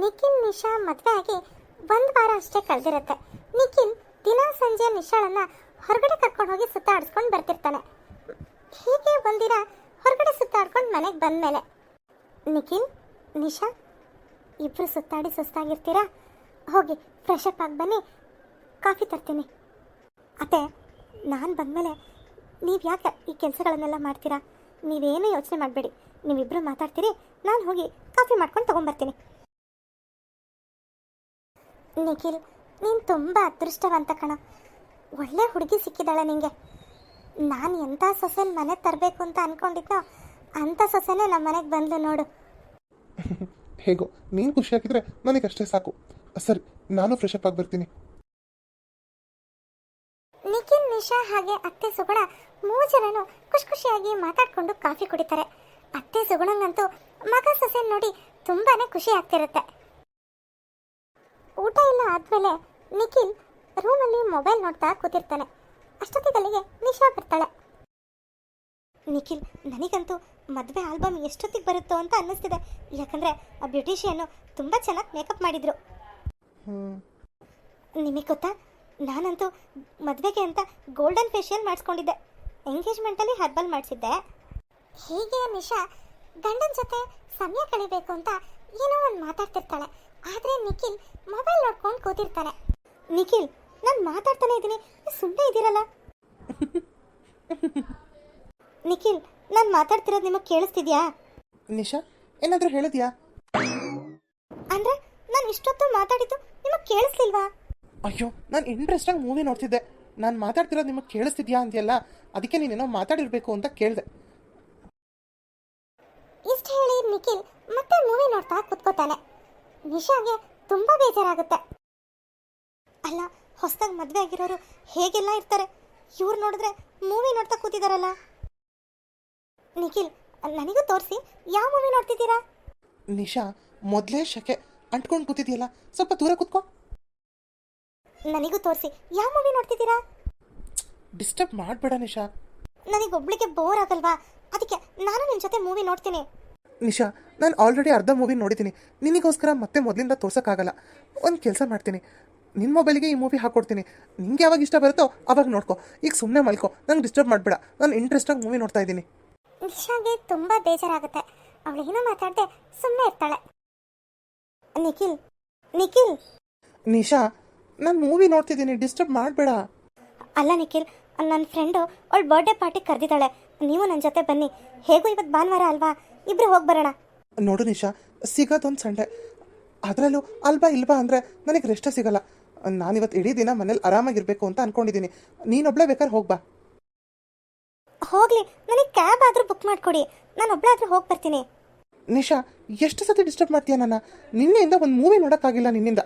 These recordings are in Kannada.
ನಿಖಿಲ್, ನಿಶಾ ಮದುವೆ ಆಗಿ ಒಂದು ವಾರ ಅಷ್ಟೇ ಕಳೆದಿರುತ್ತೆ. ನಿಖಿನ್ ದಿನ ಸಂಜೆ ನಿಶಾಳನ್ನ ಹೊರಗಡೆ ಕರ್ಕೊಂಡು ಹೋಗಿ ಸುತ್ತಾಡಿಸ್ಕೊಂಡು ಬರ್ತಿರ್ತಾನೆ. ಹೀಗೆ ಒಂದಿನ ಹೊರಗಡೆ ಸುತ್ತಾಡ್ಕೊಂಡು ಮನೆಗೆ ಬಂದಮೇಲೆ. ನಿಖಿನ್ ನಿಶಾ ಇಬ್ಬರು ಸುತ್ತಾಡಿ ಸುಸ್ತಾಗಿರ್ತೀರಾ? ಹೋಗಿ ಫ್ರೆಶ್ ಅಪ್ ಆಗಿ ಬನ್ನಿ, ಕಾಫಿ ತರ್ತೀನಿ. ಅತ್ತೆ, ನಾನು ಬಂದಮೇಲೆ ನೀವು ಯಾಕೆ ಈ ಕೆಲಸಗಳನ್ನೆಲ್ಲ ಮಾಡ್ತೀರಾ? ನೀವೇನು ಯೋಚನೆ ಮಾಡಬೇಡಿ. ನೀವಿಬ್ಬರು ಮಾತಾಡ್ತೀರಿ, ನಾನು ಹೋಗಿ ಕಾಫಿ ಮಾಡ್ಕೊಂಡು ತೊಗೊಂಬರ್ತೀನಿ. ನಿಖಿಲ್ ನೀನು ತುಂಬ ಅದೃಷ್ಟವಂತ ಕಣ. ಒಳ್ಳೆ ಹುಡುಗಿ ಸಿಕ್ಕಿದ್ದಾಳೆ ನಿಂಗೆ. ನಾನು ಎಂಥ ಸೊಸೆನ ಮನೆ ತರಬೇಕು ಅಂತ ಅನ್ಕೊಂಡಿದ್ನೋ ಅಂಥ ಸೊಸೆನೇ ನಮ್ಮ ಮನೆಗೆ ಬಂದ್ಲು ನೋಡು. ಹೇಗೋ ನೀನು ಖುಷಿಯಾಗಿದ್ರೆ ನನಗೆ ಅಷ್ಟೇ ಸಾಕು. ಸರಿ ನಾನು ಫ್ರೆಶ್ ಅಪ್ ಆಗಿ ಬರ್ತೀನಿ. ನಿಖಿಲ್ ನಿಶಾ ಹಾಗೆ ಅತ್ತೆ ಸುಗುಣ ಮೂರು ಜನನು ಖುಷಿ ಖುಷಿಯಾಗಿ ಮಾತಾಡ್ಕೊಂಡು ಕಾಫಿ ಕುಡಿತಾರೆ. ಅತ್ತೆ ಸುಗುಣಂಗಂತೂ ಮಗ ಸೊಸೆ ನೋಡಿ ತುಂಬಾನೇ ಖುಷಿ ಆಗ್ತಿರುತ್ತೆ. ಊಟ ಎಲ್ಲ ಆದಮೇಲೆ ನಿಖಿಲ್ ರೂಮಲ್ಲಿ ಮೊಬೈಲ್ ನೋಡ್ತಾ ಕೂತಿರ್ತಾನೆ. ಅಷ್ಟೊತ್ತಿಗಲ್ಲಿಗೆ ನಿಶಾ ಬರ್ತಾಳೆ. ನಿಖಿಲ್ ನನಗಂತೂ ಮದುವೆ ಆಲ್ಬಮ್ ಎಷ್ಟೊತ್ತಿಗೆ ಬರುತ್ತೋ ಅಂತ ಅನ್ನಿಸ್ತಿದೆ. ಯಾಕಂದ್ರೆ ಆ ಬ್ಯೂಟಿಷಿಯನ್ನು ತುಂಬ ಚೆನ್ನಾಗಿ ಮೇಕಪ್ ಮಾಡಿದ್ರು. ನಿಮಗೆ ಗೊತ್ತಾ? ನಾನಂತೂ ಮದುವೆಗೆ ಅಂತ ಗೋಲ್ಡನ್ ಫೇಶಿಯಲ್ ಮಾಡಿಸ್ಕೊಂಡಿದ್ದೆ. ಎಂಗೇಜ್ಮೆಂಟಲ್ಲಿ ಹರ್ಬಲ್ ಮಾಡಿಸಿದ್ದೆ. ಹೀಗೆ ನಿಶಾ ಗಂಡನ ಜೊತೆ ಸಮಯ ಕಳಿಬೇಕು ಅಂತ ಏನೋ ಒಂದು ಮಾತಾಡ್ತಿರ್ತಾಳೆ. ಆದರೆ ನಿಖಿಲ್ ಮೊಬೈಲ್ ನೋಡ್ಕೊಂಡು ಕೂತಿರ್ತಾನೆ. ನಿಖಿಲ್ ನಾನು ಮಾತಾಡ್ತಾನೆ ಇದ್ದೀನಿ. ಸುಮ್ಮನೆ ಇದ್ದೀರಲ್ಲ? ನಿಖಿಲ್ ನಾನು ಮಾತಾಡ್ತಿರೋದು ನಿಮಗೆ ಕೇಳಿಸ್ತಿದ್ಯಾ? ನಿಶಾ ಏನಾದರೂ ಹೇಳಿದ್ಯಾ? ಅಂದ್ರೆ ನಾನು ಇಷ್ಟೊತ್ತು ಮಾತಾಡಿದ್ದು ನಿಮಗೆ ಕೇಳಿಸ್ಲಿಲ್ವಾ? ಅಯ್ಯೋ ನಾನು ಇಂಟ್ರೆಸ್ಟಾಗಿ ಮೂವಿ ನೋಡ್ತಿದ್ದೆ. ನಾನು ಮಾತಾಡ್ತಿರೋದು ನಿಮಗೆ ಕೇಳಿಸ್ತಿದ್ಯಾ ಅಂದ್ಯಲ್ಲ ಅದಕ್ಕೆ ನೀನೇನೋ ಮಾತಾಡಿರ್ಬೇಕು ಅಂತ ಕೇಳಿದೆ. ಇಷ್ಟ ಹೇಳಿ ನಿಖಿಲ್ ಮತ್ತೆ ಮೂವಿ ನೋಡ್ತಾ ಕುತ್ಕೋತಾನೆ. ನಿಶಾಗೆ ತುಂಬಾ ಬೇಜಾರಾಗುತ್ತೆ. ಅಲ್ಲ ಹೊಸದಾಗಿ ಮದುವೆ ಆಗಿರೋರು ಹೇಗೆಲ್ಲ ಇರ್ತಾರೆ? ಇವ್ರು ನೋಡಿದ್ರೆ ಮೂವಿ ನೋಡ್ತಾ ಕೂತಿದಾರಲ್ಲ? ನಿಖಿಲ್ ನನಗೂ ತೋರಿಸಿ ಯಾವ ಮೂವಿ ನೋಡ್ತಿದ್ದೀರಾ? ನಿಶಾ ಮೊದಲೇ ಶಕೆ ಅಂಟ್ಕೊಂಡು ಕೂತಿದ್ಯಲ್ಲ ಸ್ವಲ್ಪ ದೂರ ಕೂತ್ಕೋ. ನನಗೂ ತೋರಿಸಿ ಯಾವ ಮೂವಿ ನೋಡ್ತಿದ್ದೀರಾ? ಡಿಸ್ಟರ್ಬ್ ಮಾಡಬೇಡ ನಿಶಾ. ನನಗೊಬ್ಳಿಗೆ ಬೋರ್ ಆಗಲ್ವಾ? ಅದಕ್ಕೆ ನಾನು ನಿನ್ನ ಜೊತೆ ಮೂವಿ ನೋಡ್ತೀನಿ. ನಿಶಾ ನಾನು ಆಲ್ರೆಡಿ ಅರ್ಧ ಮೂವಿ ನೋಡಿದ್ದೀನಿ ನಿನಗೋಸ್ಕರ ಮತ್ತೆ ಮೊದಲಿಂದ ತೋರ್ಸೋಕ್ಕಾಗಲ್ಲ. ಒಂದು ಕೆಲಸ ಮಾಡ್ತೀನಿ. ನಿನ್ನ ಮೊಬೈಲಿಗೆ ಈ ಮೂವಿ ಹಾಕ್ಕೊಡ್ತೀನಿ ನಿಂಗೆ ಯಾವಾಗ ಇಷ್ಟ ಬರುತ್ತೋ ಅವಾಗ ನೋಡ್ಕೊ. ಈಗ ಸುಮ್ಮನೆ ಮಲ್ಕೊ. ನಂಗೆ ಡಿಸ್ಟರ್ಬ್ ಮಾಡಬೇಡ. ನಾನು ಇಂಟ್ರೆಸ್ಟಾಗಿ ಮೂವಿ ನೋಡ್ತಾ ಇದ್ದೀನಿ. ನಿಶಾಗೆ ತುಂಬ ಬೇಜಾರಾಗುತ್ತೆ. ಅವಳು ಏನೋ ಮಾತಾಡದೆ ಸುಮ್ಮನೆ ಇರ್ತಾಳೆ. ನಿಖಿಲ್ ನಿಖಿಲ್. ನಿಶಾ ನಾನು ಮೂವಿ ನೋಡ್ತಿದ್ದೀನಿ. ಡಿಸ್ಟರ್ಬ್ ಮಾಡಬೇಡ. ಅಲ್ಲ ನಿಖಿಲ್ ನನ್ನ ಫ್ರೆಂಡು ಅವಳು ಬರ್ಡೇ ಪಾರ್ಟಿ ಕರೆದಿದ್ದಾಳೆ. ನೀವು ನನ್ನ ಜೊತೆ ಬನ್ನಿ. ಹೇಗೂ ಇವತ್ತು ಭಾನುವಾರ ಅಲ್ವಾ? ಇಬ್ಬರು ಹೋಗಿ ಬರೋಣ. ನೋಡು ನಿಶಾ ಸಿಗೋದೊಂದು ಸಂಡೆ. ಅದರಲ್ಲೂ ಅಲ್ಬಾ ಇಲ್ಬಾ ಅಂದರೆ ನನಗೆ ರೆಸ್ಟೇ ಸಿಗಲ್ಲ. ನಾನಿವತ್ತು ಇಡೀ ದಿನ ಮನೇಲಿ ಆರಾಮಾಗಿರ್ಬೇಕು ಅಂತ ಅನ್ಕೊಂಡಿದ್ದೀನಿ ನೀನೊಬ್ಳೆ ಬೇಕಾದ್ರೆ ಹೋಗ್ಬಾ ಹೋಗ್ಲಿ ನನಗೆ ಕ್ಯಾಬ್ ಆದರೂ ಬುಕ್ ಮಾಡಿಕೊಡಿ. ನಾನು ಒಬ್ಳಾದ್ರೂ ಹೋಗಿ ಬರ್ತೀನಿ. ನಿಶಾ ಎಷ್ಟು ಸತಿ ಡಿಸ್ಟರ್ಬ್ ಮಾಡ್ತೀಯ ನನ್ನ? ನಿನ್ನೆಯಿಂದ ಒಂದು ಮೂವಿ ನೋಡೋಕ್ಕಾಗಿಲ್ಲ ನಿನ್ನಿಂದ.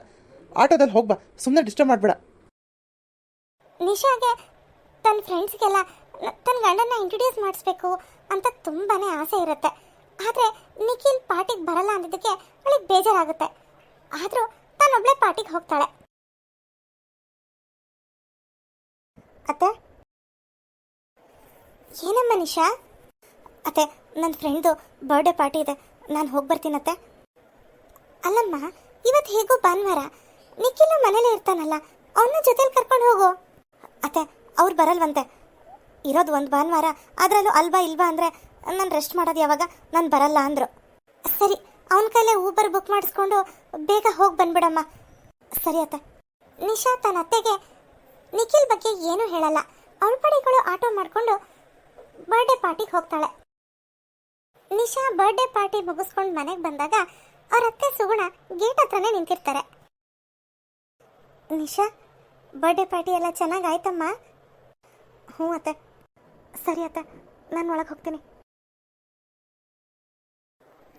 ಆಟೋದಲ್ಲಿ ಹೋಗ್ಬಾ ಸುಮ್ಮನೆ ಡಿಸ್ಟರ್ಬ್ ಮಾಡಬೇಡ. ನಿಶಾಗೆ ತನ್ನ ಫ್ರೆಂಡ್ಸ್ಗೆಲ್ಲ ತನ್ನ ಗಂಡನ್ನ ಇಂಟ್ರೊಡ್ಯೂಸ್ ಮಾಡಿಸ್ಬೇಕು ಅಂತ ತುಂಬಾ ಆಸೆ ಇರುತ್ತೆ. ಆದರೆ ನಿಖಿಲ್ ಪಾರ್ಟಿಗೆ ಬರಲ್ಲ ಅನ್ನೋದಕ್ಕೆ ಅವಳಿಗೆ ಬೇಜಾರಾಗುತ್ತೆ. ಆದರೂ ತಾನೊಬ್ಳೆ ಪಾರ್ಟಿಗೆ ಹೋಗ್ತಾಳೆ. ಅತ್ತೆ? ಏನಮ್ಮ ನಿಶಾ? ಅತ್ತೆ ನನ್ನ ಫ್ರೆಂಡ್ದು ಬರ್ಡೇ ಪಾರ್ಟಿ ಇದೆ. ನಾನು ಹೋಗಿ ಬರ್ತೀನತ್ತೆ ಅಲ್ಲಮ್ಮ ಇವತ್ತು ಹೇಗೋ ಭಾನುವಾರ. ನಿಖಿಲ್ ಮನೇಲೇ ಇರ್ತಾನಲ್ಲ, ಅವನ ಜೊತೆಲಿ ಕರ್ಕೊಂಡು ಹೋಗು. ಅತ್ತೆ, ಅವ್ರು ಬರಲ್ವಂತೆ. ಇರೋದು ಒಂದು ಭಾನುವಾರ, ಅದರಲ್ಲೂ ಅಲ್ವಾ ಇಲ್ವಾ ಅಂದರೆ ನಾನು ರೆಸ್ಟ್ ಮಾಡೋದು ಯಾವಾಗ? ನಾನು ಬರಲ್ಲ ಅಂದರು. ಸರಿ, ಅವನ ಕೈಲೇ ಊಬರ್ ಬುಕ್ ಮಾಡಿಸ್ಕೊಂಡು ಬೇಗ ಹೋಗಿ ಬಂದ್ಬಿಡಮ್ಮ. ಸರಿ ಅತ್ತ. ನಿಶಾ ತನ್ನ ಅತ್ತೆಗೆ, ನಿಖಿಲ್ ಬಗ್ಗೆ ಏನೂ ಹೇಳಲ್ಲ. ಅವಳ ಪಡೆಗಳು ಆಟೋ ಮಾಡಿಕೊಂಡು ಬರ್ಡೇ ಪಾರ್ಟಿಗೆ ಹೋಗ್ತಾಳೆ. ನಿಶಾ ಬರ್ಡೇ ಪಾರ್ಟಿ ಮುಗಿಸ್ಕೊಂಡು ಮನೆಗೆ ಬಂದಾಗ ಅವ್ರ ಅತ್ತೆ ಸುಗುಣ ಗೇಟ್ ಹತ್ರನೇ ನಿಂತಿರ್ತಾರೆ. ನಿಶಾ ಬರ್ಡೇ ಪಾರ್ಟಿ ಎಲ್ಲ ಚೆನ್ನಾಗಾಯ್ತಮ್ಮ ಹ್ಞೂ ಅತ್ತೆ. ಸರಿ ಅತ್ತೆ, ನಾನು ಒಳಗೆ ಹೋಗ್ತೀನಿ.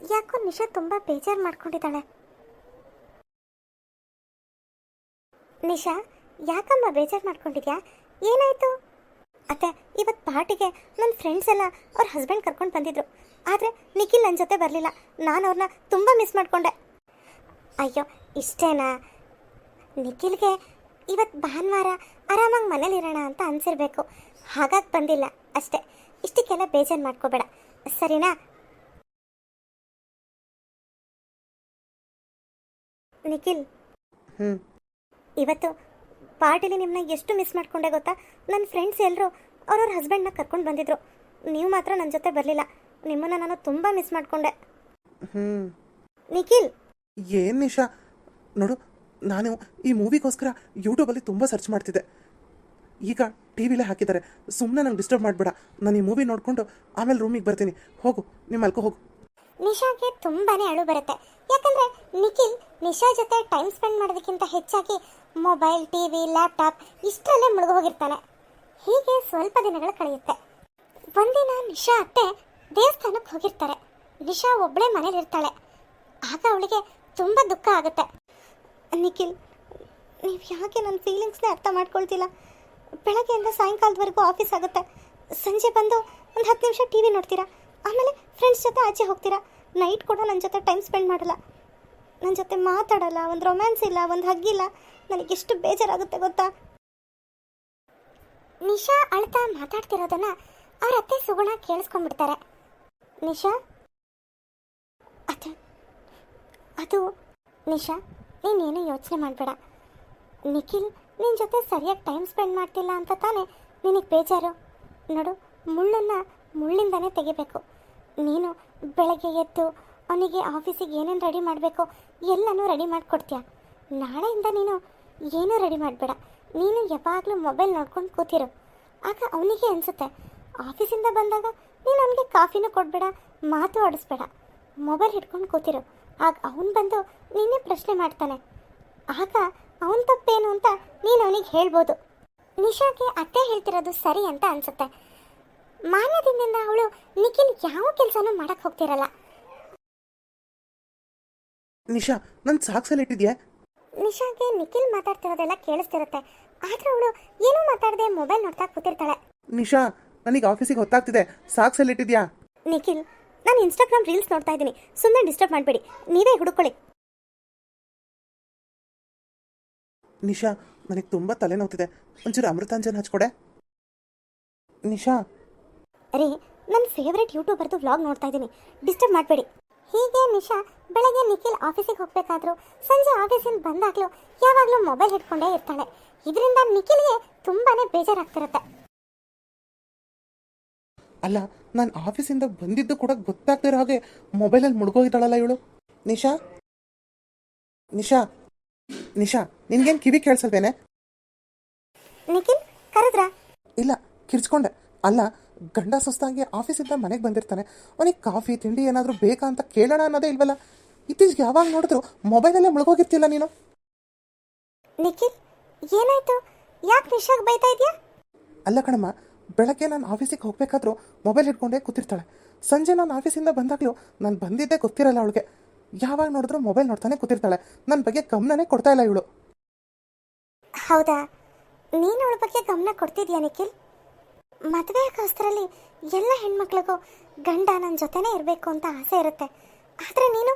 ಯಾಕೋ ನಿಶಾ ತುಂಬ ಬೇಜಾರು ಮಾಡ್ಕೊಂಡಿದ್ದಾಳೆ. ನಿಶಾ, ಯಾಕಮ್ಮ ಬೇಜಾರು ಮಾಡ್ಕೊಂಡಿದ್ಯಾ? ಏನಾಯ್ತು? ಅತ್ತೆ ಇವತ್ತು ಪಾರ್ಟಿಗೆ ನನ್ನ ಫ್ರೆಂಡ್ಸ್ ಎಲ್ಲ ಅವ್ರ ಹಸ್ಬೆಂಡ್ ಕರ್ಕೊಂಡು ಬಂದಿದ್ರು. ಆದರೆ ನಿಖಿಲ್ ನನ್ನ ಜೊತೆ ಬರಲಿಲ್ಲ. ನಾನು ಅವ್ರನ್ನ ತುಂಬ ಮಿಸ್ ಮಾಡ್ಕೊಂಡೆ. ಅಯ್ಯೋ, ಇಷ್ಟೇನಾ? ನಿಖಿಲ್ಗೆ ಇವತ್ತು ಭಾನುವಾರ ಆರಾಮಾಗಿ ಮನೇಲಿರೋಣ ಅಂತ ಅನ್ಸಿರ್ಬೇಕು. ಹಾಗಾಗಿ ಬಂದಿಲ್ಲ ಅಷ್ಟೇ. ಇಷ್ಟಕ್ಕೆಲ್ಲ ಬೇಜಾರು ಮಾಡ್ಕೋಬೇಡ. ಸರಿನಾ? ನಿಖಿಲ್. ಹ್ಞೂ ಇವತ್ತು ಪಾರ್ಟಿಲಿ ನಿಮ್ಮನ್ನ ಎಷ್ಟು ಮಿಸ್ ಮಾಡ್ಕೊಂಡೆ ಗೊತ್ತಾ? ನನ್ನ ಫ್ರೆಂಡ್ಸ್ ಎಲ್ಲರೂ ಅವ್ರವ್ರ ಹಸ್ಬೆಂಡ್ನ ಕರ್ಕೊಂಡು ಬಂದಿದ್ರು. ನೀವು ಮಾತ್ರ ನನ್ನ ಜೊತೆ ಬರಲಿಲ್ಲ. ನಿಮ್ಮನ್ನು ನಾನು ತುಂಬ ಮಿಸ್ ಮಾಡ್ಕೊಂಡೆ. ಹ್ಞೂ ನಿಖಿಲ್. ಏನು ನಿಶಾ? ನೋಡು ನಾನು ಈ ಮೂವಿಗೋಸ್ಕರ ಯೂಟ್ಯೂಬಲ್ಲಿ ತುಂಬ ಸರ್ಚ್ ಮಾಡ್ತಿದ್ದೆ. ಈಗ ಟಿ ವಿಲೇ ಹಾಕಿದ್ದಾರೆ. ಸುಮ್ಮನೆ ನಂಗೆ ಡಿಸ್ಟರ್ಬ್ ಮಾಡಬೇಡ. ನಾನು ಈ ಮೂವಿ ನೋಡಿಕೊಂಡು ಆಮೇಲೆ ರೂಮಿಗೆ ಬರ್ತೀನಿ. ಹೋಗು ನಿಮ್ಮ ಅಲ್ಕೋ ಹೋಗು. ನಿಶಾಗೆ ತುಂಬಾನೇ ಅಳು ಬರುತ್ತೆ. ಯಾಕಂದ್ರೆ ನಿಖಿಲ್ ನಿಶಾ ಜೊತೆ ಟೈಮ್ ಸ್ಪೆಂಡ್ ಮಾಡೋದಕ್ಕಿಂತ ಹೆಚ್ಚಾಗಿ ಮೊಬೈಲ್ ಟಿವಿ ಲ್ಯಾಪ್ಟಾಪ್ ಇಷ್ಟರಲ್ಲೇ ಮುಳುಗೋಗಿರ್ತಾನೆ ಹೀಗೆ ಸ್ವಲ್ಪ ದಿನಗಳು ಕಳೆಯುತ್ತೆ. ಒಂದಿನ ನಿಶಾ ಅತ್ತೆ ದೇವಸ್ಥಾನಕ್ಕೆ ಹೋಗಿರ್ತಾರೆ. ನಿಶಾ ಒಬ್ಬಳೇ ಮನೇಲಿರ್ತಾಳೆ ಆಗ ಅವಳಿಗೆ ತುಂಬ ದುಃಖ ಆಗುತ್ತೆ. ನಿಖಿಲ್, ನೀವು ಯಾಕೆ ನನ್ನ ಫೀಲಿಂಗ್ಸ್ನೇ ಅರ್ಥ ಮಾಡ್ಕೊಳ್ತಿಲ್ಲ? ಬೆಳಗ್ಗೆಯಿಂದ ಸಾಯಂಕಾಲದವರೆಗೂ ಆಫೀಸ್ ಆಗುತ್ತೆ. ಸಂಜೆ ಬಂದು ಒಂದು ಹತ್ತು ನಿಮಿಷ ಟಿ ವಿ ನೋಡ್ತೀರಾ? ಆಮೇಲೆ ಫ್ರೆಂಡ್ಸ್ ಜೊತೆ ಆಚೆ ಹೋಗ್ತೀರಾ? ನೈಟ್ ಕೂಡ ನನ್ನ ಜೊತೆ ಟೈಮ್ ಸ್ಪೆಂಡ್ ಮಾಡಲ್ಲ. ನನ್ನ ಜೊತೆ ಮಾತಾಡಲ್ಲ, ಒಂದು ರೊಮ್ಯಾನ್ಸ್ ಇಲ್ಲ, ಒಂದು ಹಗ್ಗಿಲ್ಲ ನನಗೆ ಎಷ್ಟು ಬೇಜಾರಾಗುತ್ತೆ ಗೊತ್ತಾ? ನಿಶಾ ಅಳ್ತಾ ಮಾತಾಡ್ತಿರೋದನ್ನ ಅವ್ರ ಅತ್ತೆ ಸುಗುಣ ಕೇಳಿಸ್ಕೊಂಡ್ಬಿಡ್ತಾರೆ. ನಿಶಾ? ಅದು ಅದು, ನಿಶಾ, ನೀನೇನು ಯೋಚನೆ ಮಾಡಬೇಡ. ನಿಖಿಲ್ ನಿನ್ನ ಜೊತೆ ಸರಿಯಾಗಿ ಟೈಮ್ ಸ್ಪೆಂಡ್ ಮಾಡ್ತಿಲ್ಲ ಅಂತ ತಾನೇ ನಿನಗೆ ಬೇಜಾರು? ನೋಡು, ಮುಳ್ಳನ್ನು ಮುಳ್ಳಿಂದನೇ ತೆಗಿಬೇಕು. ನೀನು ಬೆಳಗ್ಗೆ ಎದ್ದು ಅವನಿಗೆ ಆಫೀಸಿಗೆ ಏನೇನು ರೆಡಿ ಮಾಡಬೇಕು ಎಲ್ಲನೂ ರೆಡಿ ಮಾಡಿಕೊಡ್ತೀಯ? ನಾಳೆಯಿಂದ ನೀನು ಏನೂ ರೆಡಿ ಮಾಡಬೇಡ. ನೀನು ಯಾವಾಗಲೂ ಮೊಬೈಲ್ ನೋಡ್ಕೊಂಡು ಕೂತಿರು. ಆಗ ಅವನಿಗೆ ಅನಿಸುತ್ತೆ ಆಫೀಸಿಂದ ಬಂದಾಗ ನೀನು ಅವನಿಗೆ ಕಾಫಿನೂ ಕೊಡಬೇಡ, ಮಾತು ಆಡಿಸ್ಬೇಡ. ಮೊಬೈಲ್ ಹಿಡ್ಕೊಂಡು ಕೂತಿರು. ಆಗ ಅವನು ಬಂದು ನಿನ್ನೆ ಪ್ರಶ್ನೆ ಮಾಡ್ತಾನೆ. ಆಗ ಅವನ ತಪ್ಪೇನು ಅಂತ ನೀನು ಅವನಿಗೆ ಹೇಳ್ಬೋದು. ನಿಶಾಗೆ ಅತ್ತೆ ಹೇಳ್ತಿರೋದು ಸರಿ ಅಂತ ಅನ್ಸುತ್ತೆ. ಮಾನ್ಯ ದಿನದಿಂದ ಅವಳು ನಿಖಿಲ್ ಯಾವ ಕೆಲಸನೂ ಮಾಡಕ್ ಹೋಗ್ತಿರಲ್ಲ. ನಿಶಾ ನನ್ನ ಸಾಕ್ಸಲ್ಲಿ ಇಟ್ಟಿದ್ಯಾ? ನಿಶಾಗೆ ನಿಖಿಲ್ ಮಾತಾಡ್ತಿರೋದೆಲ್ಲ ಕೇಳಿಸ್ತಿರುತ್ತೆ. ಆದ್ರೆ ಅವಳು ಏನೂ ಮಾತಾಡದೆ ಮೊಬೈಲ್ ನೋಡ್ತಾ ಕೂತಿರ್ತಾಳೆ. ನಿಶಾ ನನಗೆ ಆಫೀಸಿಗೆ ಹೊತ್ತಾಗ್ತಿದೆ. ಸಾಕ್ಸಲ್ಲಿ ಇಟ್ಟಿದ್ಯಾ? ನಿಖಿಲ್ ನಾನು ಇನ್ಸ್ಟಾಗ್ರಾಮ್ ರೀಲ್ಸ್ ನೋಡ್ತಾ ಇದ್ದೀನಿ. ಸುಮ್ಮನೆ ಡಿಸ್ಟರ್ಬ್ ಮಾಡಬೇಡಿ. ನೀವೇ ಹುಡುಕೊಳ್ಳಿ ನಿಶಾ ನನಗೆ ತುಂಬ ತಲೆನೋವ್ತಿದೆ. ಒಂಚೂರು ಅಮೃತಾಂಜನ್ ಹಚ್ಕೊಡೆ. ನಿಶಾ ರೀ ನನ್ನ ಫೇವ್ರೆಟ್ ಯೂಟ್ಯೂಬರ್ದು ವ್ಲಾಗ್ ನೋಡ್ತಾ ಇದ್ದೀನಿ. ಡಿಸ್ಟರ್ಬ್ ಮಾಡಬೇಡಿ. ಹೀಗೆ ನಿಶಾ ಬೆಳಗ್ಗೆ ನಿಖಿಲ್ ಆಫೀಸಿಗೆ ಹೋಗಬೇಕಾದ್ರು ಸಂಜೆ ಆಫೀಸಿಂದ ಬಂದಾಗಲೂ ಯಾವಾಗಲೂ ಮೊಬೈಲ್ ಹಿಡ್ಕೊಂಡೇ ಇರ್ತಾಳೆ. ಇದರಿಂದ ನಿಖಿಲ್ಗೆ ತುಂಬಾನೇ ಬೇಜಾರಾಗ್ತಿರುತ್ತೆ. ಅಲ್ಲ ನಾನು ಆಫೀಸಿಂದ ಬಂದಿದ್ದು ಕೂಡ ಗೊತ್ತಾಗ್ತಿರೋ ಹಾಗೆ ಮೊಬೈಲಲ್ಲಿ ಮುಳುಗೋಗಿದ್ದಾಳಲ್ಲ ಇವಳು? ನಿಶಾ? ನಿಶಾ? ನಿಶಾ ನಿನ್ಗೇನು ಕಿವಿ ಕೇಳಿಸಲ್ವೇನೆ? ನಿಖಿಲ್ ಕರೆದ್ರಾ? ಇಲ್ಲ ಕಿರ್ಚ್ಕೊಂಡೆ. ಅಲ್ಲ ಗಂಡ ಸುಸ್ತಾಗಿ ಆಫೀಸಿಂದ ಮನೆಗೆ ಬಂದಿರ್ತಾನೆ. ಅವನಿಗೆ ಕಾಫಿ ತಿಂಡಿ ಏನಾದರೂ ಬೇಕಾ ಅಂತ ಕೇಳೋಣ ಅನ್ನೋದೇ ಇಲ್ವಲ್ಲ? ಇತ್ತೀಚೆಗೆ ಯಾವಾಗ ನೋಡಿದ್ರು ಮೊಬೈಲಲ್ಲೇ ಮುಳುಗೋಗಿರ್ತಿಲ್ಲ ನೀನು? ನಿಖಿಲ್ ಏನಾಯ್ತು? ಯಾಕೆ ನಿಶಾಗ್ ಬೈತಾ ಇದೆಯಾ? ಅಲ್ಲ ಕಣಮ್ಮ ಬೆಳಗ್ಗೆ ನಾನು ಆಫೀಸಿಗೆ ಹೋಗ್ಬೇಕಾದ್ರೂ ಮೊಬೈಲ್ ಹಿಡ್ಕೊಂಡೇ ಕೂತಿರ್ತಾಳೆ. ಸಂಜೆ ನಾನು ಆಫೀಸಿಂದ ಬಂದಾಗಲೂ ನಾನು ಬಂದಿದ್ದೇ ಗೊತ್ತಿರಲ್ಲ ಅವಳಿಗೆ. ಯಾವಾಗ ನೋಡಿದ್ರು ಮೊಬೈಲ್ ನೋಡ್ತಾನೆ ಕೂತಿರ್ತಾಳೆ. ನನ್ನ ಬಗ್ಗೆ ಗಮನನೇ ಕೊಡ್ತಾ ಇಲ್ಲ ಇವಳು. ಹೌದಾ? ನೀನು ಅವಳ ಬಗ್ಗೆ ಗಮನ ಕೊಡ್ತಿದ್ಯಾ ನಿಖಿಲ್? ಮದುವೆ ಕಾಸ್ತರಲ್ಲಿ ಎಲ್ಲ ಹೆಣ್ಮಕ್ಳಿಗೂ ಗಂಡ ನನ್ನ ಜೊತೆನೇ ಇರಬೇಕು ಅಂತ ಆಸೆ ಇರುತ್ತೆ. ಆದರೆ ನೀನು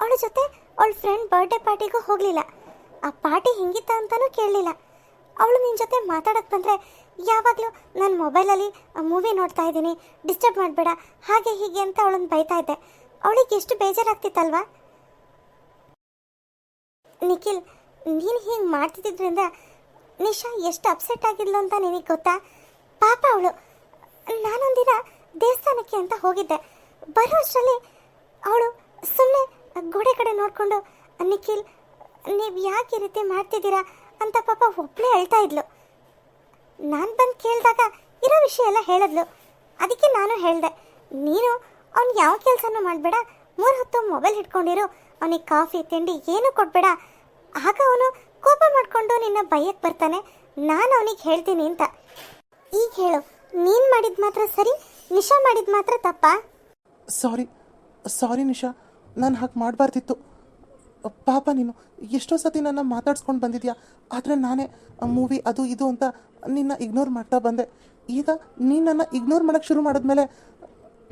ಅವಳ ಜೊತೆ ಅವಳ ಫ್ರೆಂಡ್ ಬರ್ಡೇ ಪಾರ್ಟಿಗೂ ಹೋಗಲಿಲ್ಲ. ಆ ಪಾರ್ಟಿ ಹಿಂಗಿತ್ತ ಅಂತಲೂ ಕೇಳಲಿಲ್ಲ. ಅವಳು ನಿನ್ನ ಜೊತೆ ಮಾತಾಡಕ್ಕೆ ಬಂದರೆ ಯಾವಾಗಲೂ ನನ್ನ ಮೊಬೈಲಲ್ಲಿ ಮೂವಿ ನೋಡ್ತಾ ಇದ್ದೀನಿ. ಡಿಸ್ಟರ್ಬ್ ಮಾಡಬೇಡ, ಹಾಗೆ ಹೀಗೆ ಅಂತ ಅವಳನ್ನು ಬೈತಾ ಇದ್ದೆ. ಅವಳಿಗೆ ಎಷ್ಟು ಬೇಜಾರಾಗ್ತಿತ್ತಲ್ವಾ? ನಿಖಿಲ್, ನೀನು ಹೀಗೆ ಮಾಡ್ತಿದ್ದರಿಂದ ನಿಶಾ ಎಷ್ಟು ಅಪ್ಸೆಟ್ ಆಗಿದ್ಲು ಅಂತ ನಿನಗೆ ಗೊತ್ತಾ? ಪಾಪ ಅವಳು. ನಾನೊಂದಿನ ದೇವಸ್ಥಾನಕ್ಕೆ ಅಂತ ಹೋಗಿದ್ದೆ. ಬರೋ ಅಷ್ಟರಲ್ಲಿ ಅವಳು ಸುಮ್ಮನೆ ಗೋಡೆ ಕಡೆ ನೋಡಿಕೊಂಡು, ನಿಖಿಲ್, ನೀವು ಯಾಕೆ ಈ ರೀತಿ ಮಾಡ್ತಿದ್ದೀರಾ? ಅಂತ ಪಾಪ ಒಬ್ಬಳೇ ಹೇಳ್ತಾ ಇದ್ಲು. ನಾನು ಬಂದು ಕೇಳಿದಾಗ ಇರೋ ವಿಷಯ ಎಲ್ಲ ಹೇಳಿದ್ಲು. ಅದಕ್ಕೆ ನಾನು ಹೇಳಿದೆ, ನೀನು ಅವ್ನು ಯಾವ ಕೆಲಸನೂ ಮಾಡಬೇಡ. ಮೂರು ಹೊತ್ತು ಮೊಬೈಲ್ ಹಿಡ್ಕೊಂಡಿರು. ಅವನಿಗೆ ಕಾಫಿ, ತಿಂಡಿ ಏನೂ ಕೊಡಬೇಡ. ಆಗ ಅವನು ಕೋಪ ಮಾಡಿಕೊಂಡು ನಿನ್ನ ಬೈಯಕ್ಕೆ ಬರ್ತಾನೆ. ನಾನು ಅವನಿಗೆ ಹೇಳ್ತೀನಿ ಅಂತ. ಈಗ ಹೇಳು. ನೀನ್ ಮಾಡಿದ್ ಮಾತ್ರ ಸರಿ ನಿಶಾ ಮಾಡಿದ್ ಮಾತ್ರ ತಪ್ಪಾ? ಸಾರಿ ಸಾರಿ ನಿಶಾ. ನಾನು ಹಾಗೆ ಮಾಡಬಾರ್ದಿತ್ತು. ಪಾಪ ನೀನು ಎಷ್ಟೋ ಸತಿ ನನ್ನ ಮಾತಾಡ್ಸ್ಕೊಂಡು ಬಂದಿದ್ಯಾ? ಆದರೆ ನಾನೇ ಮೂವಿ ಅದು ಇದು ಅಂತ ನಿನ್ನ ಇಗ್ನೋರ್ ಮಾಡ್ತಾ ಬಂದೆ. ಈಗ ನೀನು ನನ್ನ ಇಗ್ನೋರ್ ಮಾಡೋಕ್ಕೆ ಶುರು ಮಾಡಿದ್ಮೇಲೆ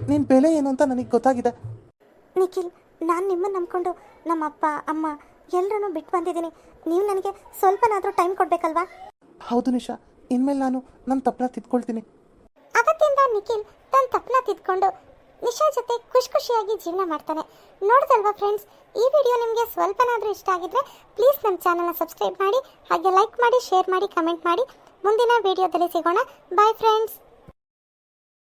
ನಿನ್ನ ಬೆಲೆ ಏನು ಅಂತ ನನಗೆ ಗೊತ್ತಾಗಿದೆ. ನಿಖಿಲ್ ನಾನು ನಿಮ್ಮನ್ನು ನಂಬ್ಕೊಂಡು ನಮ್ಮ ಅಪ್ಪ ಅಮ್ಮ ಎಲ್ಲರನ್ನೂ ಬಿಟ್ಟು ಬಂದಿದ್ದೀನಿ. ನೀವು ನನಗೆ ಸ್ವಲ್ಪನಾದರೂ ಟೈಮ್ ಕೊಡಬೇಕಲ್ವಾ? ಹೌದು ನಿಶಾ. ಇನ್ಮೇಲೆ ನಾನು ನನ್ನ ತಪ್ಪನ್ನ ತಿದ್ಕೊಳ್ತೀನಿ. ಅವತ್ತಿಂದ ನಿಖಿಲ್ ತನ್ನ ತಪ್ಪನ್ನ ತಿದ್ಕೊಂಡು ನಿಶಾ ಜೊತೆ ಖುಷಿ ಖುಷಿಯಾಗಿ ಜೀವನ ಮಾಡ್ತಾನೆ. ನೋಡ್ದಲ್ವಾ ಫ್ರೆಂಡ್ಸ್ ಈ ವಿಡಿಯೋ ನಿಮಗೆ ಸ್ವಲ್ಪನಾದರೂ ಇಷ್ಟ ಆಗಿದ್ರೆ ಪ್ಲೀಸ್ ನಮ್ಮ ಚಾನಲ್ನ ಸಬ್ಸ್ಕ್ರೈಬ್ ಮಾಡಿ, ಹಾಗೆ ಲೈಕ್ ಮಾಡಿ ಶೇರ್ ಮಾಡಿ ಕಮೆಂಟ್ ಮಾಡಿ. ಮುಂದಿನ ವಿಡಿಯೋದಲ್ಲಿ ಸಿಗೋಣ. Bye friends